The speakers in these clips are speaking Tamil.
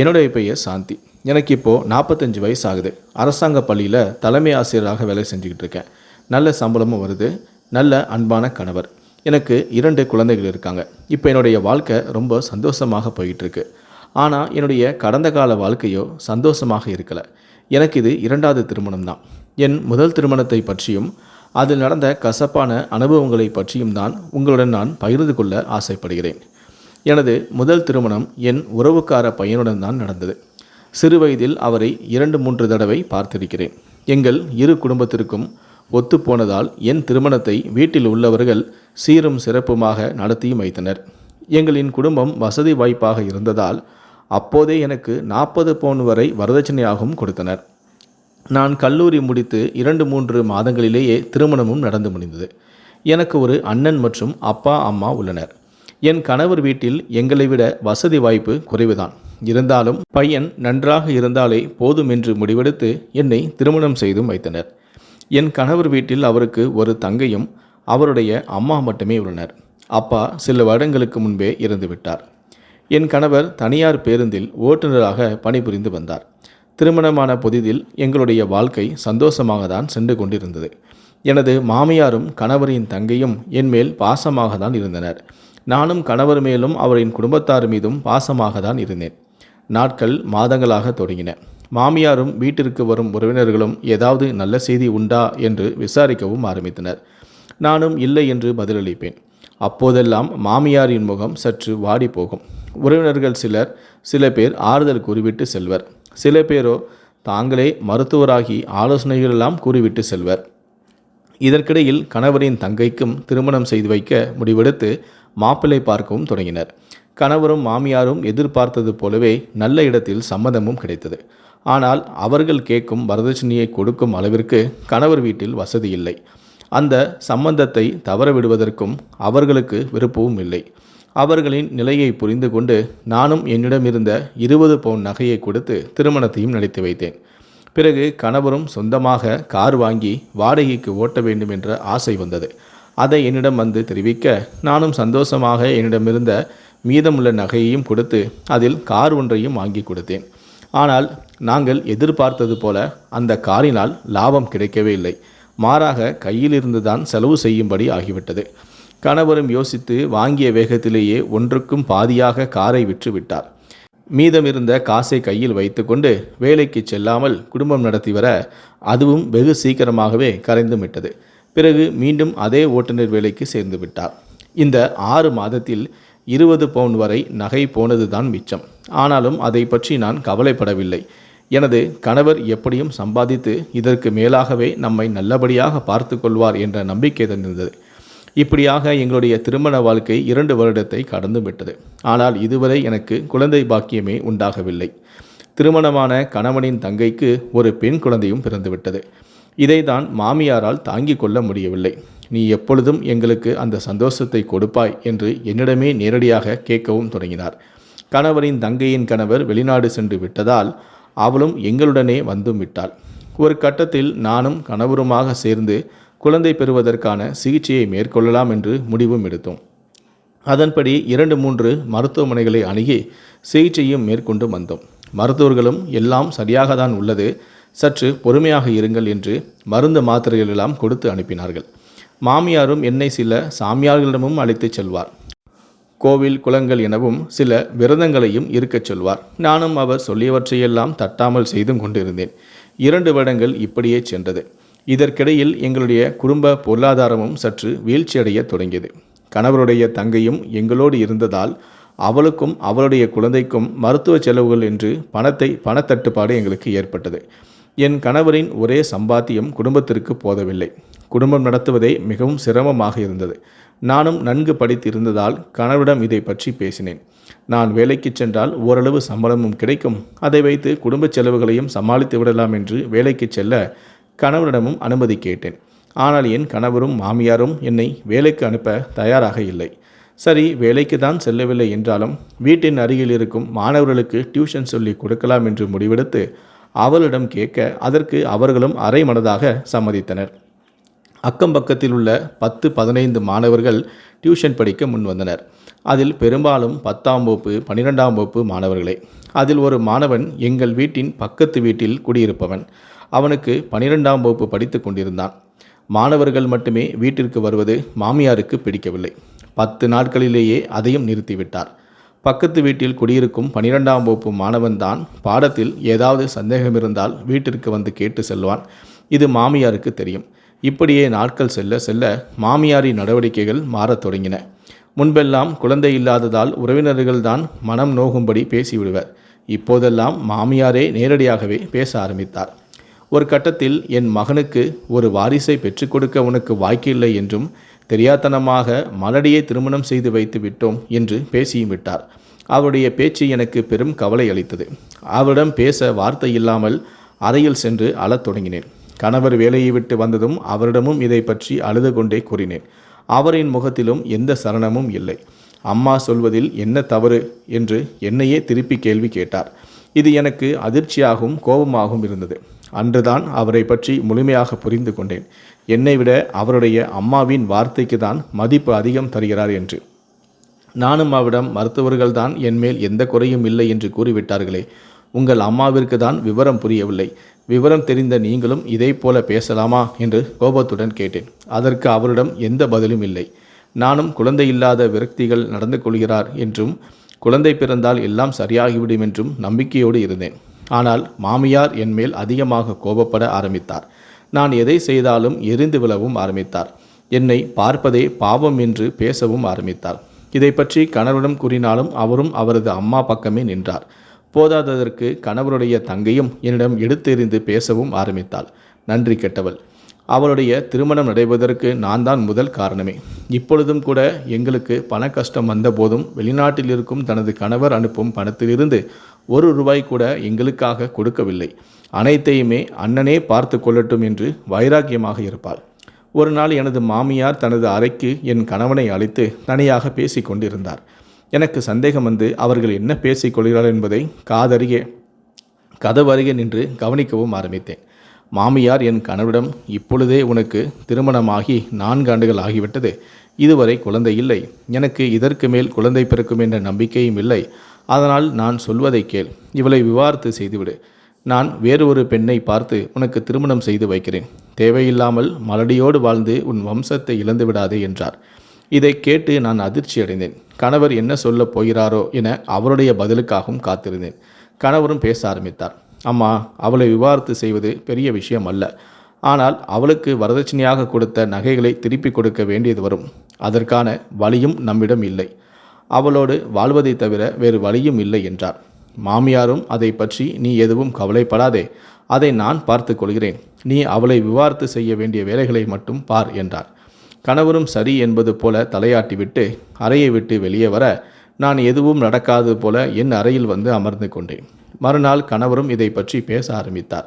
என்னுடைய பெயர் சாந்தி. எனக்கு இப்போது நாற்பத்தஞ்சு வயசு ஆகுது அரசாங்க பள்ளியில் தலைமை ஆசிரியராக வேலை செஞ்சுக்கிட்டு இருக்கேன். நல்ல சம்பளமும் வருது. நல்ல அன்பான கணவர். எனக்கு இரண்டு குழந்தைகள் இருக்காங்க. இப்போ என்னுடைய வாழ்க்கை ரொம்ப சந்தோஷமாக போயிட்டுருக்கு. ஆனால் என்னுடைய கடந்த கால வாழ்க்கையோ சந்தோஷமாக இருக்கலை. எனக்கு இது இரண்டாவது திருமணம் தான். என் முதல் திருமணத்தை பற்றியும் அதில் நடந்த கசப்பான அனுபவங்களை பற்றியும் தான் உங்களுடன் நான் பகிர்ந்து கொள்ள ஆசைப்படுகிறேன். எனது முதல் திருமணம் என் உறவுக்கார பையனுடன் தான் நடந்தது. சிறு வயதில் அவரை இரண்டு மூன்று தடவை பார்த்திருக்கிறேன். எங்கள் இரு குடும்பத்திற்கும் ஒத்துப்போனதால் என் திருமணத்தை வீட்டில் உள்ளவர்கள் சீரும் சிறப்புமாக நடத்தியும் வைத்தனர். எங்களின் குடும்பம் வசதி வாய்ப்பாக இருந்ததால் அப்போதே எனக்கு நாற்பது பவுன் வரை வரதட்சணையாகவும் கொடுத்தனர். நான் கல்லூரி முடித்து இரண்டு மூன்று மாதங்களிலேயே திருமணமும் நடந்து முடிந்தது. எனக்கு ஒரு அண்ணன் மற்றும் அப்பா அம்மா உள்ளனர். என் கணவர் வீட்டில் எங்களை விட வசதி வாய்ப்பு குறைவுதான். இருந்தாலும் பையன் நன்றாக இருந்தாலே போதும் என்று முடிவெடுத்து என்னை திருமணம் செய்தும் வைத்தனர். என் கணவர் வீட்டில் அவருக்கு ஒரு தங்கையும் அவருடைய அம்மா மட்டுமே உள்ளனர். அப்பா சில வருடங்களுக்கு முன்பே இறந்துவிட்டார் என் கணவர் தனியார் பேருந்தில் ஓட்டுநராக பணிபுரிந்து வந்தார். திருமணமான புதிதில் எங்களுடைய வாழ்க்கை சந்தோஷமாக தான் சென்று கொண்டிருந்தது. எனது மாமியாரும் கணவரின் தங்கையும் என் மேல் பாசமாக தான் இருந்தனர். நானும் கணவர் மேலும் அவரின் குடும்பத்தார் மீதும் பாசமாக தான் இருந்தேன். நாட்கள் மாதங்களாக தொடங்கின. மாமியாரும் வீட்டிற்கு வரும் உறவினர்களும் ஏதாவது நல்ல செய்தி உண்டா என்று விசாரிக்கவும் ஆரம்பித்தனர். நானும் இல்லை என்று பதிலளிப்பேன். அப்போதெல்லாம் மாமியாரின் முகம் சற்று வாடி போகும் உறவினர்கள் சிலர் சில பேர் ஆறுதல் கூறிவிட்டு செல்வர். சில பேரோ தாங்களே மருத்துவராகி ஆலோசனைகளெல்லாம் கூறிவிட்டு செல்வர். இதற்கிடையில் கணவரின் தங்கைக்கும் திருமணம் செய்து வைக்க முடிவெடுத்து மாப்பிள்ளை பார்க்கவும் தொடங்கினர். கணவரும் மாமியாரும் எதிர்பார்த்தது போலவே நல்ல இடத்தில் சம்மதமும் கிடைத்தது. ஆனால் அவர்கள் கேட்கும் வரதட்சணையை கொடுக்கும் அளவிற்கு கணவர் வீட்டில் வசதி இல்லை. அந்த சம்பந்தத்தை தவற விடுவதற்கும் அவர்களுக்கு விருப்பமும் இல்லை. அவர்களின் நிலையை புரிந்து கொண்டு நானும் என்னிடமிருந்த இருபது பவுன் நகையை கொடுத்து திருமணத்தையும் நடத்தி வைத்தேன். பிறகு கணவரும் சொந்தமாக கார் வாங்கி வாடகைக்கு ஓட்ட வேண்டும் என்ற ஆசை வந்தது. அதை என்னிடம் வந்து தெரிவிக்க நானும் சந்தோஷமாக என்னிடமிருந்த மீதமுள்ள நகையையும் கொடுத்து அதில் கார் ஒன்றையும் வாங்கி கொடுத்தேன். ஆனால் நாங்கள் எதிர்பார்த்தது போல அந்த காரினால் லாபம் கிடைக்கவே இல்லை. மாறாக கையிலிருந்து தான் செலவு செய்யும்படி ஆகிவிட்டது. கணவரும் யோசித்து வாங்கிய வேகத்திலேயே ஒன்றுக்கும் பாதியாக காரை விற்று விட்டார் மீதமிருந்த காசை கையில் வைத்துக்கொண்டு வேலைக்கு செல்லாமல் குடும்பம் நடத்தி வர அதுவும் வெகு சீக்கிரமாகவே கரைந்து விட்டது பிறகு மீண்டும் அதே ஓட்டுநர் வேலைக்கு சேர்ந்து விட்டார். இந்த ஆறு மாதத்தில் இருபது பவுன் வரை நகை போனதுதான் மிச்சம். ஆனாலும் அதை பற்றி நான் கவலைப்படவில்லை. எனது கணவர் எப்படியும் சம்பாதித்து இதற்கு மேலாகவே நம்மை நல்லபடியாக பார்த்து கொள்வார் என்ற நம்பிக்கை தந்திருந்தது. இப்படியாக எங்களுடைய திருமண வாழ்க்கை இரண்டு வருடத்தை கடந்து விட்டது. ஆனால் இதுவரை எனக்கு குழந்தை பாக்கியமே உண்டாகவில்லை. திருமணமான கணவனின் தங்கைக்கு ஒரு பெண் குழந்தையும் பிறந்துவிட்டது. இதைதான் மாமியாரால் தாங்கிக் கொள்ள முடியவில்லை. நீ எப்பொழுதும் எங்களுக்கு அந்த சந்தோஷத்தை கொடுப்பாய் என்று என்னிடமே நேரடியாக கேட்கவும் தொடங்கினார். கணவரின் தங்கையின் கணவர் வெளிநாடு சென்று விட்டதால் அவளும் எங்களுடனே வந்தும் விட்டாள். ஒரு கட்டத்தில் நானும் கணவருமாக சேர்ந்து குழந்தை பெறுவதற்கான சிகிச்சையை மேற்கொள்ளலாம் என்று முடிவும் எடுத்தோம். அதன்படி இரண்டு மூன்று மருத்துவமனைகளை அணுகி சிகிச்சையும் மேற்கொண்டு வந்தோம். மருத்துவர்களும் எல்லாம் சரியாக தான் உள்ளது. சற்று பொறுமையாக இருங்கள் என்று மருந்து மாத்திரைகளெல்லாம் கொடுத்து அனுப்பினார்கள். மாமியாரும் என்னை சில சாமியார்களிடமும் அழைத்துச் செல்வார். கோவில் குளங்கள் எனவும் சில விரதங்களையும் இருக்கச் சொல்வார். நானும் அவர் சொல்லியவற்றையெல்லாம் தட்டாமல் செய்தும் கொண்டிருந்தேன். இரண்டு வருடங்கள் இப்படியே சென்றது. இதற்கிடையில் எங்களுடைய குடும்ப பொருளாதாரமும் சற்று வீழ்ச்சியடைய தொடங்கியது. கணவருடைய தங்கையும் எங்களோடு இருந்ததால் அவளுக்கும் அவளுடைய குழந்தைக்கும் மருத்துவ செலவுகள் என்று பணத்தை பணத்தட்டுப்பாடு எங்களுக்கு ஏற்பட்டது. என் கணவரின் ஒரே சம்பாத்தியம் குடும்பத்திற்கு போதவில்லை. குடும்பம் நடத்துவதே மிகவும் சிரமமாக இருந்தது. நானும் நன்கு படித்திருந்ததால் கணவரிடம் இதை பற்றி பேசினேன். நான் வேலைக்கு சென்றால் ஓரளவு சம்பளமும் கிடைக்கும். அதை வைத்து குடும்ப செலவுகளையும் சமாளித்து விடலாம் என்று வேலைக்கு செல்ல கணவரிடமும் அனுமதி கேட்டேன். ஆனால் என் கணவரும் மாமியாரும் என்னை வேலைக்கு அனுப்ப தயாராக இல்லை. சரி வேலைக்கு தான் செல்லவில்லை என்றாலும் வீட்டின் அருகில் இருக்கும் மாணவர்களுக்கு டியூஷன் சொல்லி கொடுக்கலாம் என்று முடிவெடுத்து அவளிடம் கேட்க அதற்கு அவர்களும் அரை மனதாக சம்மதித்தனர். அக்கம் பக்கத்தில் உள்ள பத்து பதினைந்து மாணவர்கள் டியூஷன் படிக்க முன் வந்தனர். அதில் பெரும்பாலும் பத்தாம் வகுப்பு பன்னிரெண்டாம் வகுப்பு மாணவர்களே. அதில் ஒரு மாணவன் எங்கள் வீட்டின் பக்கத்து வீட்டில் குடியிருப்பவன். அவனுக்கு பன்னிரெண்டாம் வகுப்பு படித்து கொண்டிருந்தான். மாணவர்கள் மட்டுமே வீட்டிற்கு வருவது மாமியாருக்கு பிடிக்கவில்லை. பத்து நாட்களிலேயே அதையும் நிறுத்திவிட்டார். பக்கத்து வீட்டில் குடியிருக்கும் பனிரெண்டாம் வகுப்பு மாணவன்தான் பாடத்தில் ஏதாவது சந்தேகம் இருந்தால் வீட்டிற்கு வந்து கேட்டு செல்வான். இது மாமியாருக்கு தெரியும். இப்படியே நாட்கள் செல்ல செல்ல மாமியாரின் நடவடிக்கைகள் மாறத் தொடங்கின. முன்பெல்லாம் குழந்தை இல்லாததால் உறவினர்கள்தான் மனம் நோகும்படி பேசிவிடுவர். இப்போதெல்லாம் மாமியாரே நேரடியாகவே பேச ஆரம்பித்தார். ஒரு கட்டத்தில் என் மகனுக்கு ஒரு வாரிசை பெற்றுக் கொடுக்க உனக்கு வாய்க்கில்லை என்றும் தெரியாத்தனமாக மலடியை திருமணம் செய்து வைத்து விட்டோம் என்று பேசியும் விட்டார். அவருடைய பேச்சு எனக்கு பெரும் கவலை அளித்தது. அவரிடம் பேச வார்த்தை இல்லாமல் அறையில் சென்று அழத் தொடங்கினேன். கணவர் வேலையை விட்டு வந்ததும் அவரிடமும் இதை பற்றி அழுது கொண்டே கூறினேன். அவரின் முகத்திலும் எந்த சரணமும் இல்லை. அம்மா சொல்வதில் என்ன தவறு என்று என்னையே திருப்பி கேள்வி கேட்டார். இது எனக்கு அதிர்ச்சியாகவும் கோபமாகவும் இருந்தது. அன்றுதான் அவரை பற்றி முழுமையாக புரிந்து கொண்டேன். என்னை விட அவருடைய அம்மாவின் வார்த்தைக்கு தான் மதிப்பு அதிகம் தருகிறார் என்று. நானும் அவரிடம் மருத்துவர்கள்தான் என்மேல் எந்த குறையும் இல்லை என்று கூறிவிட்டார்களே உங்கள் அம்மாவிற்கு தான் விவரம் புரியவில்லை. விவரம் தெரிந்த நீங்களும் இதை போல பேசலாமா என்று கோபத்துடன் கேட்டேன். அதற்கு அவரிடம் எந்த பதிலும் இல்லை. நானும் குழந்தை இல்லாத விரக்திகள் நடந்து கொள்கிறார் என்றும் குழந்தை பிறந்தால் எல்லாம் சரியாகிவிடும் என்றும் நம்பிக்கையோடு இருந்தேன். ஆனால் மாமியார் என்மேல் அதிகமாக கோபப்பட ஆரம்பித்தார். நான் எதை செய்தாலும் எரிந்து விழவும் ஆரம்பித்தார். என்னை பார்ப்பதே பாவம் என்று பேசவும் ஆரம்பித்தார். இதை பற்றி கணவரிடம் கூறினாலும் அவரும் அவரது அம்மா பக்கமே நின்றார். போதாததற்கு கணவருடைய தங்கையும் என்னிடம் எடுத்தெறிந்து பேசவும் ஆரம்பித்தாள். நன்றி கெட்டவள். அவளுடைய திருமணம் நடைபெறுவதற்கு நான் தான் முதல் காரணமே. இப்பொழுதும் கூட எங்களுக்கு பண கஷ்டம் வந்தபோதும் வெளிநாட்டில் இருக்கும் தனது கணவர் அனுப்பும் பணத்திலிருந்து ஒரு ரூபாய் கூட எங்களுக்காக கொடுக்கவில்லை. அனைத்தையுமே அண்ணனே பார்த்து கொள்ளட்டும் என்று வைராக்கியமாக இருப்பாள். ஒரு நாள் எனது மாமியார் தனது அறைக்கு என் கணவனை அழைத்து தனியாக பேசிக் கொண்டிருந்தார். எனக்கு சந்தேகம் வந்து அவர்கள் என்ன பேசிக்கொள்கிறார்கள் என்பதை காதருகே கதவருகே நின்று கவனிக்கவும் ஆரம்பித்தேன். மாமியார் என் கணவரிடம் இப்பொழுதே உனக்கு திருமணமாகி நான்கு ஆண்டுகள் ஆகிவிட்டது. இதுவரை குழந்தை இல்லை. எனக்கு இதற்கு மேல் குழந்தை பிறக்கும் என்ற நம்பிக்கையும் இல்லை. அதனால் நான் சொல்வதை கேள். இவளை விவாரத்து செய்துவிடு. நான் வேறு ஒரு பெண்ணை பார்த்து உனக்கு திருமணம் செய்து வைக்கிறேன். தேவையில்லாமல் மலடியோடு வாழ்ந்து உன் வம்சத்தை இழந்து விடாதே என்றார். இதை கேட்டு நான் அதிர்ச்சி அடைந்தேன். கணவர் என்ன சொல்லப் போகிறாரோ என அவருடைய பதிலுக்காகவும் காத்திருந்தேன். கணவரும் பேச ஆரம்பித்தார். அம்மா அவளை விவாரத்து செய்வது பெரிய விஷயம் அல்ல. ஆனால் அவளுக்கு வரதட்சணையாக கொடுத்த நகைகளை திருப்பி கொடுக்க வேண்டியது வரும். அதற்கான வழியும் நம்மிடம் இல்லை. அவளோடு வாழ்வதை தவிர வேறு வழியும் இல்லை என்றார். மாமியாரும் அதை பற்றி நீ எதுவும் கவலைப்படாதே. அதை நான் பார்த்து கொள்கிறேன். நீ அவளை விவாரத்து செய்ய வேண்டிய வேலைகளை மட்டும் பார் என்றார். கணவரும் சரி என்பது போல தலையாட்டிவிட்டு அறையை விட்டு வெளியே வர நான் எதுவும் நடக்காதது போல என் அறையில் வந்து அமர்ந்து கொண்டேன். மறுநாள் கணவரும் இதை பற்றி பேச ஆரம்பித்தார்.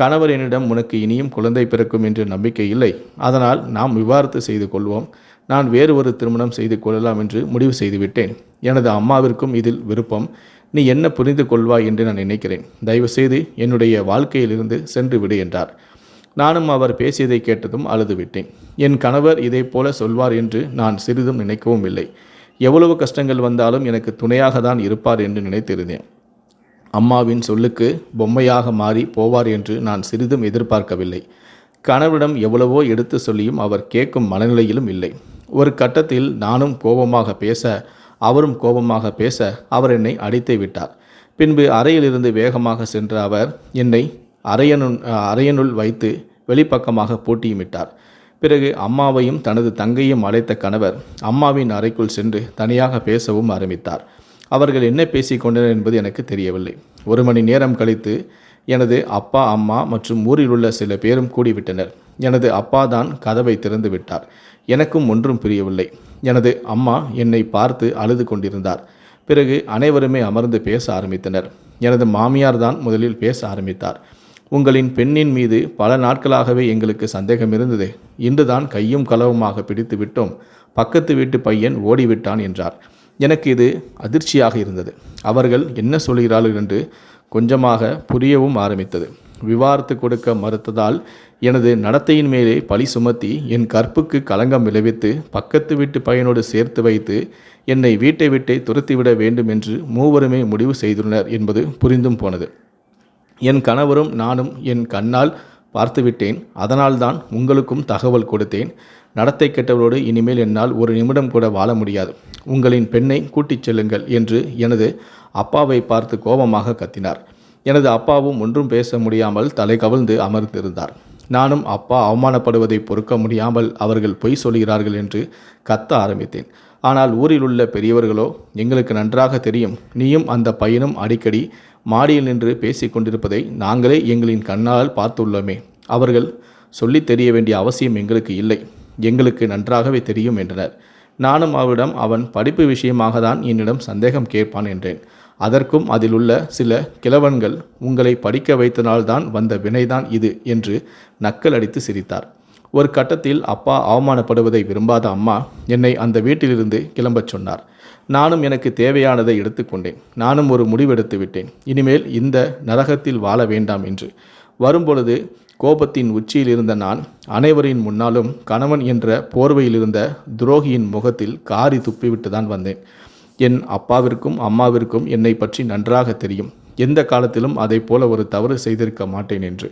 கணவர் என்னிடம் உனக்கு இனியும் குழந்தை பிறக்கும் என்று நம்பிக்கை இல்லை. அதனால் நாம் விவாரத்து செய்து கொள்வோம். நான் வேறு ஒரு திருமணம் செய்து கொள்ளலாம் என்று முடிவு செய்துவிட்டேன். எனது அம்மாவிற்கும் இதில் விருப்பம். நீ என்ன புரிந்து கொள்வாய் என்று நான் நினைக்கிறேன். தயவுசெய்து என்னுடைய வாழ்க்கையிலிருந்து சென்று விடு என்றார். நானும் அவர் பேசியதை கேட்டதும் அழுது விட்டேன் என் கணவர் இதை போல சொல்வார் என்று நான் சிறிதும் நினைக்கவும் இல்லை. எவ்வளவு கஷ்டங்கள் வந்தாலும் எனக்கு துணையாக தான் இருப்பார் என்று நினைத்திருந்தேன். அம்மாவின் சொல்லுக்கு பொம்மையாக மாறி போவார் என்று நான் சிறிதும் எதிர்பார்க்கவில்லை. கணவரிடம் எவ்வளவோ எடுத்து சொல்லியும் அவர் கேட்கும் மனநிலையிலும் இல்லை. ஒரு கட்டத்தில் நானும் கோபமாக பேச அவரும் கோபமாக பேச அவர் என்னை அடித்து விட்டார். பின்பு அறையிலிருந்து வேகமாக சென்ற அவர் என்னை அறையனுள் அறையனுள் வைத்து வெளிப்பக்கமாக போட்டியும் விட்டார் பிறகு அம்மாவையும் தனது தங்கையும் அழைத்த கணவர் அம்மாவின் அறைக்குள் சென்று தனியாக பேசவும் ஆரம்பித்தார். அவர்கள் என்ன பேசிக் கொண்டனர் என்பது எனக்கு தெரியவில்லை. ஒரு மணி நேரம் கழித்து எனது அப்பா அம்மா மற்றும் ஊரில் உள்ள சில பேரும் கூடிவிட்டனர். எனது அப்பா தான் கதவை திறந்து விட்டார். எனக்கும் ஒன்றும் புரியவில்லை. எனது அம்மா என்னை பார்த்து அழுது கொண்டிருந்தார். பிறகு அனைவருமே அமர்ந்து பேச ஆரம்பித்தனர். எனது மாமியார் தான் முதலில் பேச ஆரம்பித்தார். உங்களின் பெண்ணின் மீது பல நாட்களாகவே எங்களுக்கு சந்தேகம் இருந்தது. இன்றுதான் கையும் களவுமாக பிடித்து விட்டோம். பக்கத்து வீட்டு பையன் ஓடிவிட்டான் என்றார். எனக்கு இது அதிர்ச்சியாக இருந்தது. அவர்கள் என்ன சொல்கிறார்கள் என்று கொஞ்சமாக புரியவும் ஆரம்பித்தது. விவாரத்து கொடுக்க மறுத்ததால் எனது நடத்தையின் மேலே பழி சுமத்தி என் கற்புக்கு களங்கம் விளைவித்து பக்கத்து வீட்டு பையனோடு சேர்த்து வைத்து என்னை வீட்டை விட்டே துரத்திவிட வேண்டும் என்று மூவருமே முடிவு செய்துள்ளனர் என்பது புரிந்தும் போனது. என் கணவரும் நானும் என் கண்ணால் பார்த்துவிட்டேன். அதனால்தான் உங்களுக்கும் தகவல் கொடுத்தேன். நடத்தை கெட்டவரோடு இனிமேல் என்னால் ஒரு நிமிடம் கூட வாழ முடியாது. உங்களின் பெண்ணை கூட்டிச் செல்லுங்கள் என்று எனது அப்பாவை பார்த்து கோபமாக கத்தினார். எனது அப்பாவும் ஒன்றும் பேச முடியாமல் தலை கவிழ்ந்து அமர்ந்திருந்தார். நானும் அப்பா அவமானப்படுவதை பொறுக்க முடியாமல் அவர்கள் பொய் சொல்கிறார்கள் என்று கத்த ஆரம்பித்தேன். ஆனால் ஊரில் உள்ள பெரியவர்களோ எங்களுக்கு நன்றாக தெரியும் நீயும் அந்த பையனும் அடிக்கடி மாடியில் நின்று பேசிக் கொண்டிருப்பதை நாங்களே எங்களின் கண்ணால் பார்த்துள்ளோமே. அவர்கள் சொல்லித் தெரிய வேண்டிய அவசியம் எங்களுக்கு இல்லை. எங்களுக்கு நன்றாகவே தெரியும் என்றனர். நானும் அவரிடம் அவன் படிப்பு விஷயமாக தான் என்னிடம் சந்தேகம் கேட்பான் என்றேன். அதற்கும் அதில் உள்ள சில கிழவன்கள் உங்களை படிக்க வைத்தனால்தான் வந்த வினைதான் இது என்று நக்கல் அடித்து சிரித்தார். ஒரு கட்டத்தில் அப்பா அவமானப்படுவதை விரும்பாத அம்மா என்னை அந்த வீட்டிலிருந்து கிளம்பச் சொன்னார். நானும் எனக்கு தேவையானதை எடுத்துக்கொண்டேன். நானும் ஒரு முடிவெடுத்து விட்டேன். இனிமேல் இந்த நரகத்தில் வாழ வேண்டாம் என்று வரும்பொழுது கோபத்தின் உச்சியில் இருந்த நான் அனைவரின் முன்னாலும் கணவன் என்ற போர்வையில் இருந்த துரோகியின் முகத்தில் காரி துப்பிவிட்டு தான் வந்தேன். என் அப்பாவிற்கும் அம்மாவிற்கும் என்னை பற்றி நன்றாக தெரியும். எந்த காலத்திலும் அதை போல ஒரு தவறு செய்திருக்க மாட்டேன் என்று.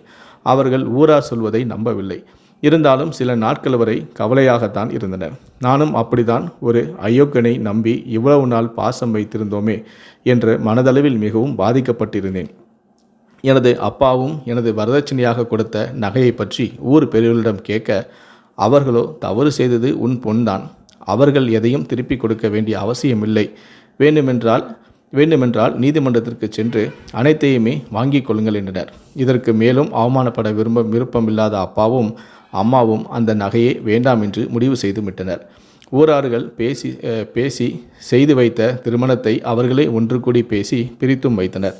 அவர்கள் ஊரார் சொல்வதை நம்பவில்லை. இருந்தாலும் சில நாட்கள் வரை கவலையாகத்தான் இருந்தனர் நானும் அப்படிதான் ஒரு அயோக்கனை நம்பி இவ்வளவு நாள் பாசம் வைத்திருந்தோமே என்று மனதளவில் மிகவும் பாதிக்கப்பட்டிருந்தேன். எனது அப்பாவும் எனது வரதட்சணையாக கொடுத்த நகையை பற்றி ஊர் பெரியவர்களிடம் கேட்க அவர்களோ தவறு செய்தது உன் பொன்தான். அவர்கள் எதையும் திருப்பி கொடுக்க வேண்டிய அவசியமில்லை. வேண்டுமென்றால் வேண்டுமென்றால் நீதிமன்றத்திற்கு சென்று அனைத்தையுமே வாங்கிக் கொள்ளுங்கள் என்றனர். இதற்கு மேலும் அவமானப்பட விரும்ப விருப்பமில்லாத அப்பாவும் அம்மாவும் அந்த நகையை வேண்டாம் என்று முடிவு செய்து விட்டனர் ஊரார்கள் பேசி பேசி செய்து வைத்த திருமணத்தை அவர்களே ஒன்று கூடி பேசி பிரித்தும் வைத்தனர்.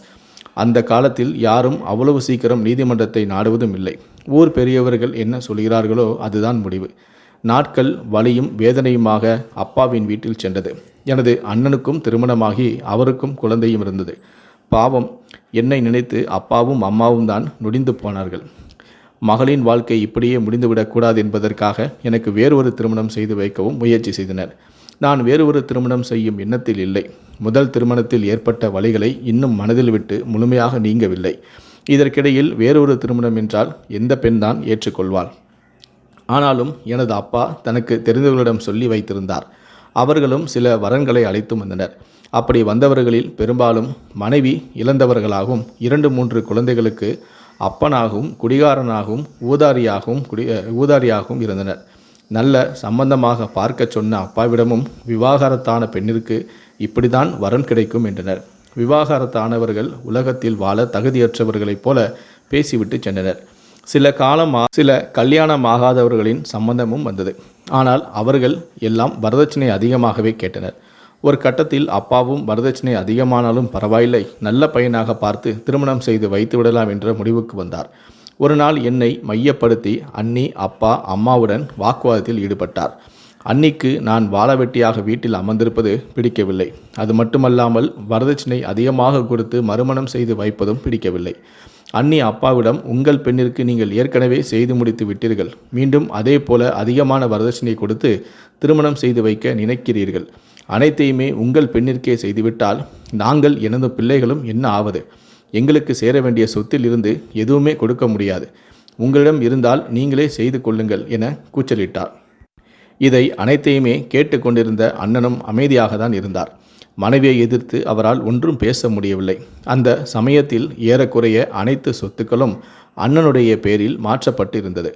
அந்த காலத்தில் யாரும் அவ்வளவு சீக்கிரம் நீதிமன்றத்தை நாடுவதும் இல்லை. ஊர் பெரியவர்கள் என்ன சொல்கிறார்களோ அதுதான் முடிவு. நாட்கள் வலியும் வேதனையுமாக அப்பாவின் வீட்டில் சென்றது. எனது அண்ணனுக்கும் திருமணமாகி அவருக்கும் குழந்தையும் இருந்தது. பாவம். என்னை நினைத்து அப்பாவும் அம்மாவும் தான் நொடிந்து போனார்கள். மகளின் வாழ்க்கை இப்படியே முடிந்துவிடக்கூடாது என்பதற்காக எனக்கு வேறு ஒரு திருமணம் செய்து வைக்கவும் முயற்சி செய்தனர். நான் வேறு ஒரு திருமணம் செய்யும் எண்ணத்தில் இல்லை. முதல் திருமணத்தில் ஏற்பட்ட வழிகளை இன்னும் மனதில் விட்டு முழுமையாக நீங்கவில்லை. இதற்கிடையில் வேறொரு திருமணம் என்றால் எந்த பெண்தான் ஏற்றுக்கொள்வாள்? ஆனாலும் எனது அப்பா தனக்கு தெரிந்தவர்களிடம் சொல்லி வைத்திருந்தார். அவர்களும் சில வரன்களை அழைத்து வந்தனர். அப்படி வந்தவர்களில் பெரும்பாலும் மனைவி இழந்தவர்களாகவும் இரண்டு மூன்று குழந்தைகளுக்கு அப்பனாகவும் குடிகாரனாகவும் ஊதாரியாகவும் குடி ஊதாரியாகவும் இருந்தனர். நல்ல சம்பந்தமாக பார்க்க சொன்ன அப்பாவிடமும் விவாகரத்தான பெண்ணிற்கு இப்படிதான் வரன் கிடைக்கும் என்றனர். விவாகரத்தானவர்கள் உலகத்தில் வாழ தகுதியற்றவர்களைப் போல பேசிவிட்டு சென்றனர். சில காலம் சில சில கல்யாணமாகாதவர்களின் சம்பந்தமும் வந்தது. ஆனால் அவர்கள் எல்லாம் வரதட்சணை அதிகமாகவே கேட்டனர். ஒரு கட்டத்தில் அப்பாவும் வரதட்சணை அதிகமானாலும் பரவாயில்லை. நல்ல பையனாக பார்த்து திருமணம் செய்து வைத்து விடலாம் என்ற முடிவுக்கு வந்தார். ஒரு நாள் என்னை மையப்படுத்தி அண்ணி அப்பா அம்மாவுடன் வாக்குவாதத்தில் ஈடுபட்டார். அன்னிக்கு நான் வாழவெட்டியாக வீட்டில் அமர்ந்திருப்பது பிடிக்கவில்லை. அது மட்டுமல்லாமல் வரதட்சணை அதிகமாக கொடுத்து மறுமணம் செய்து வைப்பதும் பிடிக்கவில்லை. அண்ணி அப்பாவிடம் உங்கள் பெண்ணிற்கு நீங்கள் ஏற்கனவே செய்து முடித்து விட்டீர்கள். மீண்டும் அதே போல அதிகமான வரதட்சணை கொடுத்து திருமணம் செய்து வைக்க நினைக்கிறீர்கள். அனைத்தையுமே உங்கள் பெண்ணிற்கே செய்துவிட்டால் நாங்கள் எனது பிள்ளைகளும் என்ன ஆவது? எங்களுக்கு சேர வேண்டிய சொத்தில் இருந்து எதுவுமே கொடுக்க முடியாது. உங்களிடம் இருந்தால் நீங்களே செய்து கொள்ளுங்கள் என கூச்சலிட்டார். இதை அனைத்தையுமே கேட்டுக்கொண்டிருந்த அண்ணனும் அமைதியாக தான் இருந்தார். மனைவியை எதிர்த்து அவரால் ஒன்றும் பேச முடியவில்லை. அந்த சமயத்தில் ஏறக்குறைய அனைத்து சொத்துக்களும் அண்ணனுடைய பேரில் மாற்றப்பட்டு இருந்தது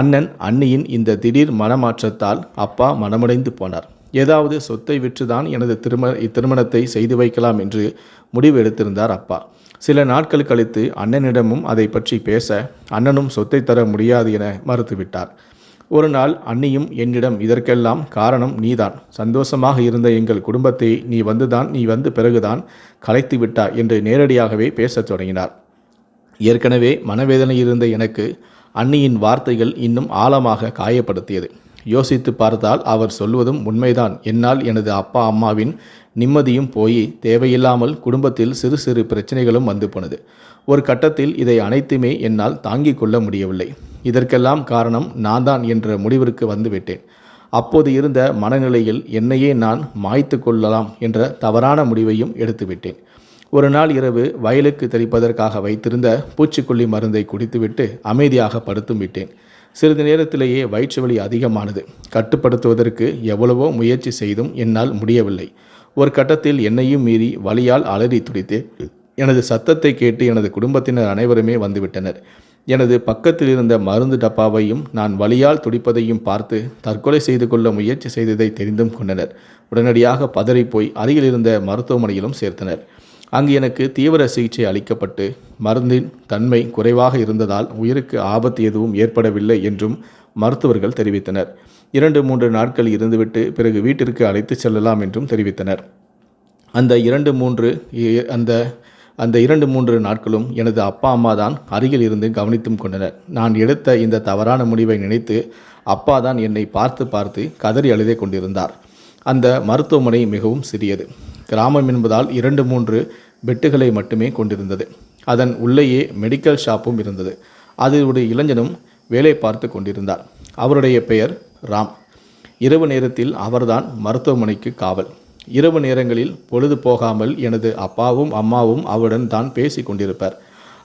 அண்ணன் அண்ணியின் இந்த திடீர் மனமாற்றத்தால் அப்பா மனமடைந்து போனார். ஏதாவது சொத்தை விற்றுதான் எனது திரும இத்திருமணத்தை செய்து வைக்கலாம் என்று முடிவு எடுத்திருந்தார் அப்பா. சில நாட்கள் கழித்து அண்ணனிடமும் அதை பற்றி பேச அண்ணனும் சொத்தை தர முடியாது என மறுத்துவிட்டார். ஒரு நாள் அண்ணியும் என்னிடம் இதற்கெல்லாம் காரணம் நீதான். சந்தோஷமாக இருந்த எங்கள் குடும்பத்தை நீ வந்துதான் நீ வந்து பிறகுதான் கலைத்து விட்டாய் என்று நேரடியாகவே பேசத் தொடங்கினார். ஏற்கனவே மனவேதனை இருந்த எனக்கு அண்ணியின் வார்த்தைகள் இன்னும் ஆழமாக காயப்படுத்தியது. யோசித்து பார்த்தால் அவர் சொல்வதும் உண்மைதான். என்னால் எனது அப்பா அம்மாவின் நிம்மதியும் போய் தேவையில்லாமல் குடும்பத்தில் சிறு சிறு பிரச்சனைகளும் வந்து போனது. ஒரு கட்டத்தில் இதை அனைத்துமே என்னால் தாங்கிக் கொள்ள முடியவில்லை. இதற்கெல்லாம் காரணம் நான் தான் என்ற முடிவிற்கு வந்துவிட்டேன் அப்போது இருந்த மனநிலையில் என்னையே நான் மாய்த்து கொள்ளலாம் என்ற தவறான முடிவையும் எடுத்துவிட்டேன் ஒரு நாள் இரவு வயலுக்கு தெளிப்பதற்காக வைத்திருந்த பூச்சிக்கொல்லி மருந்தை குடித்துவிட்டு அமைதியாக படுத்தும் விட்டேன். சிறிது நேரத்திலேயே வயிற்று வலி அதிகமானது. கட்டுப்படுத்துவதற்கு எவ்வளவோ முயற்சி செய்தும் என்னால் முடியவில்லை. ஒரு கட்டத்தில் என்னையும் மீறி வலியால் அலறி துடித்து எனது சத்தத்தை கேட்டு எனது குடும்பத்தினர் அனைவருமே வந்துவிட்டனர். எனது பக்கத்தில் இருந்த மருந்து டப்பாவையும் நான் வலியால் துடிப்பதையும் பார்த்து தற்கொலை செய்து கொள்ள முயற்சி செய்ததை தெரிந்தும் கொண்டனர். உடனடியாக பதறிப்போய் அருகில் இருந்த மருத்துவமனையிலும் சேர்த்தனர். அங்கு எனக்கு தீவிர சிகிச்சை அளிக்கப்பட்டு மருந்தின் தன்மை குறைவாக இருந்ததால் உயிருக்கு ஆபத்து எதுவும் ஏற்படவில்லை என்றும் மருத்துவர்கள் தெரிவித்தனர். இரண்டு மூன்று நாட்கள் இருந்துவிட்டு பிறகு வீட்டிற்கு அழைத்து செல்லலாம் என்றும் தெரிவித்தனர். அந்த இரண்டு மூன்று இ- அந்த அந்த இரண்டு மூன்று நாட்களும் எனது அப்பா அம்மா தான் அருகில் இருந்து கவனித்தும் கொண்டனர். நான் எடுத்த இந்த தவறான முடிவை நினைத்து அப்பா தான் என்னை பார்த்து பார்த்து கதறி அழுதே கொண்டிருந்தார். அந்த மருத்துவமனை மிகவும் சிறியது. கிராமம் என்பதால் இரண்டு மூன்று பெட்டுகளை மட்டுமே கொண்டிருந்தது. அதன் உள்ளேயே மெடிக்கல் ஷாப்பும் இருந்தது. அதனுடைய ஒரு இளைஞனும் வேலை பார்த்து கொண்டிருந்தார். அவருடைய பெயர் ராம். இரவு நேரத்தில் அவர்தான் மருத்துவமனைக்கு காவல். இரவு நேரங்களில் பொழுது போகாமல் எனது அப்பாவும் அம்மாவும் அவருடன் தான் பேசி கொண்டிருப்பார்.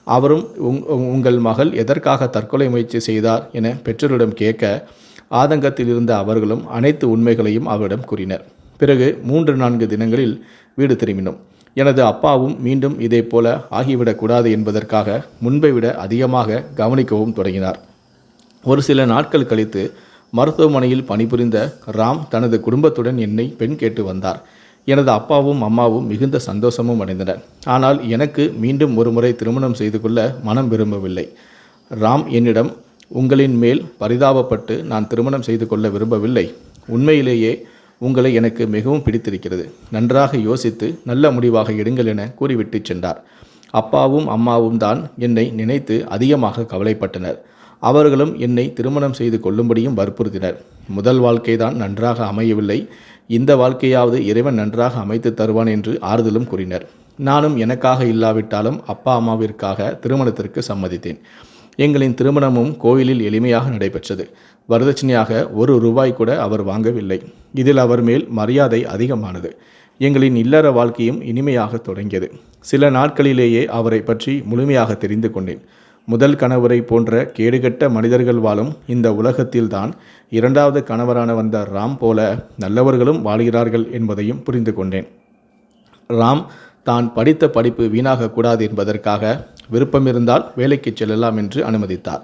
அவரும் உங் உங்கள் மகள் எதற்காக தற்கொலை முயற்சி செய்தார் என பெற்றோரிடம் கேட்க ஆதங்கத்தில் இருந்த அவர்களும் அனைத்து உண்மைகளையும் அவரிடம் கூறினர். பிறகு மூன்று நான்கு தினங்களில் வீடு திரும்பினோம். எனது அப்பாவும் மீண்டும் இதே போல ஆகிவிடக்கூடாது என்பதற்காக முன்பை விட அதிகமாக கவனிக்கவும் தொடங்கினார். ஒரு சில நாட்கள் கழித்து மருத்துவமனையில் பணிபுரிந்த ராம் தனது குடும்பத்துடன் என்னை பெண் கேட்டு வந்தார். எனது அப்பாவும் அம்மாவும் மிகுந்த சந்தோஷமும் அடைந்தனர். ஆனால் எனக்கு மீண்டும் ஒரு முறை திருமணம் செய்து கொள்ள மனம் விரும்பவில்லை. ராம் என்னிடம் உங்களின் மேல் பரிதாபப்பட்டு நான் திருமணம் செய்து கொள்ள விரும்பவில்லை. உண்மையிலேயே உங்களை எனக்கு மிகவும் பிடித்திருக்கிறது. நன்றாக யோசித்து நல்ல முடிவாக எடுங்கள் என கூறிவிட்டு சென்றார். அப்பாவும் அம்மாவும் தான் என்னை நினைத்து அதிகமாக கவலைப்பட்டனர். அவர்களும் என்னை திருமணம் செய்து கொள்ளும்படியும் வற்புறுத்தினர். முதல் வாழ்க்கைதான் நன்றாக அமையவில்லை. இந்த வாழ்க்கையாவது இறைவன் நன்றாக அமைத்து தருவான் என்று ஆறுதலும் கூறினர். நானும் எனக்காக இல்லாவிட்டாலும் அப்பா அம்மாவிற்காக திருமணத்திற்கு சம்மதித்தேன். எங்களின் திருமணமும் கோயிலில் எளிமையாக நடைபெற்றது. வரதட்சணையாக ஒரு ரூபாய் கூட அவர் வாங்கவில்லை. இதில் அவர் மேல் மரியாதை அதிகமானது. எங்களின் இல்லற வாழ்க்கையும் இனிமையாக தொடங்கியது. சில நாட்களிலேயே அவரை பற்றி முழுமையாக தெரிந்து கொண்டேன். முதல் கணவரை போன்ற கேடுகட்ட மனிதர்கள் வாழும் இந்த உலகத்தில்தான் இரண்டாவது கணவரான வந்த ராம் போல நல்லவர்களும் வாழ்கிறார்கள் என்பதையும் புரிந்து கொண்டேன். ராம் தான் படித்த படிப்பு வீணாகக்கூடாது என்பதற்காக விருப்பம் இருந்தால் வேலைக்கு செல்லலாம் என்று அனுமதித்தார்.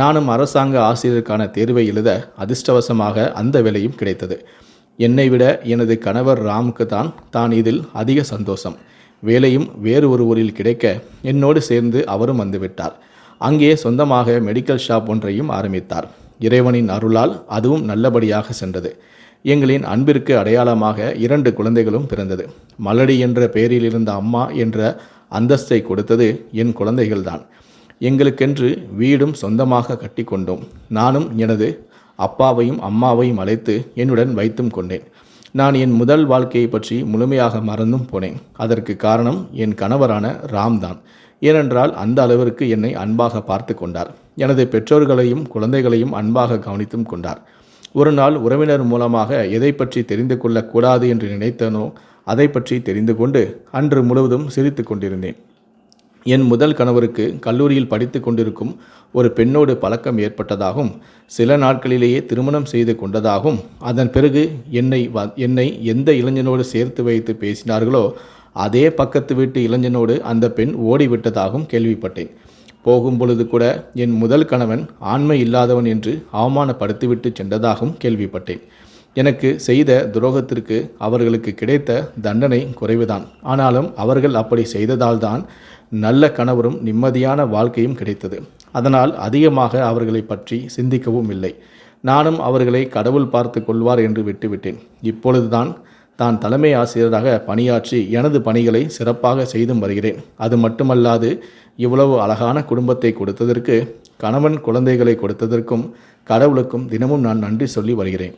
நானும் அரசாங்க ஆசிரியருக்கான தேர்வை எழுத அதிர்ஷ்டவசமாக அந்த வேலையும் கிடைத்தது. என்னை விட எனது கணவர் ராமுக்கு தான் தான் இதில் அதிக சந்தோஷம். வேலையும் வேறு ஒரு ஊரில் கிடைக்க என்னோடு சேர்ந்து அவரும் வந்துவிட்டார் அங்கே சொந்தமாக மெடிக்கல் ஷாப் ஒன்றையும் ஆரம்பித்தார். இறைவனின் அருளால் அதுவும் நல்லபடியாக சென்றது. எங்களின் அன்பிற்கு அடையாளமாக இரண்டு குழந்தைகளும் பிறந்தது. மலடி என்ற பெயரில் இருந்த அம்மா என்ற அந்தஸ்தை கொடுத்தது என் குழந்தைகள்தான். எங்களுக்கென்று வீடும் சொந்தமாக கட்டிக்கொண்டோம் நானும் எனது அப்பாவையும் அம்மாவையும் அழைத்து என்னுடன் வைத்தும் கொண்டேன். நான் என் முதல் வாழ்க்கையை பற்றி முழுமையாக மறந்தும் போனேன். அதற்கு காரணம் என் கணவரான ராம்தான். ஏனென்றால் அந்த அளவிற்கு என்னை அன்பாக பார்த்து கொண்டார். எனது பெற்றோர்களையும் குழந்தைகளையும் அன்பாக கவனித்தும் கொண்டார். ஒரு நாள் உறவினர் மூலமாக எதை பற்றி தெரிந்து கொள்ளக்கூடாது என்று நினைத்தனோ அதை பற்றி தெரிந்து கொண்டு அன்று முழுவதும் சிரித்து கொண்டிருந்தேன். என் முதல் கணவருக்கு கல்லூரியில் படித்து கொண்டிருக்கும் ஒரு பெண்ணோடு பழக்கம் ஏற்பட்டதாகவும் சில நாட்களிலேயே திருமணம் செய்து கொண்டதாகவும் அதன் பிறகு என்னை வ என்னை எந்த இளைஞனோடு சேர்த்து வைத்து பேசினார்களோ அதே பக்கத்து வீட்டு இளைஞனோடு அந்த பெண் ஓடிவிட்டதாகவும் கேள்விப்பட்டேன். போகும் பொழுது கூட என் முதல் கணவன் ஆண்மை இல்லாதவன் என்று அவமானப்படுத்திவிட்டு சென்றதாகவும் கேள்விப்பட்டேன். எனக்கு செய்த துரோகத்திற்கு அவர்களுக்கு கிடைத்த தண்டனை குறைவுதான். ஆனாலும் அவர்கள் அப்படி செய்ததால்தான் நல்ல கணவரும் நிம்மதியான வாழ்க்கையும் கிடைத்தது. அதனால் அதிகமாக அவர்களை பற்றி சிந்திக்கவும் இல்லை. நானும் அவர்களை கடவுள் பார்த்து கொள்வார் என்று விட்டுவிட்டேன். இப்பொழுதுதான் தான் தலைமை ஆசிரியராக பணியாற்றி எனது பணிகளை சிறப்பாக செய்தும் வருகிறேன். அது மட்டுமல்லாது இவ்வளவு அழகான குடும்பத்தை கொடுத்ததற்கு கணவன் குழந்தைகளை கொடுத்ததற்கும் கடவுளுக்கும் தினமும் நான் நன்றி சொல்லி வருகிறேன்.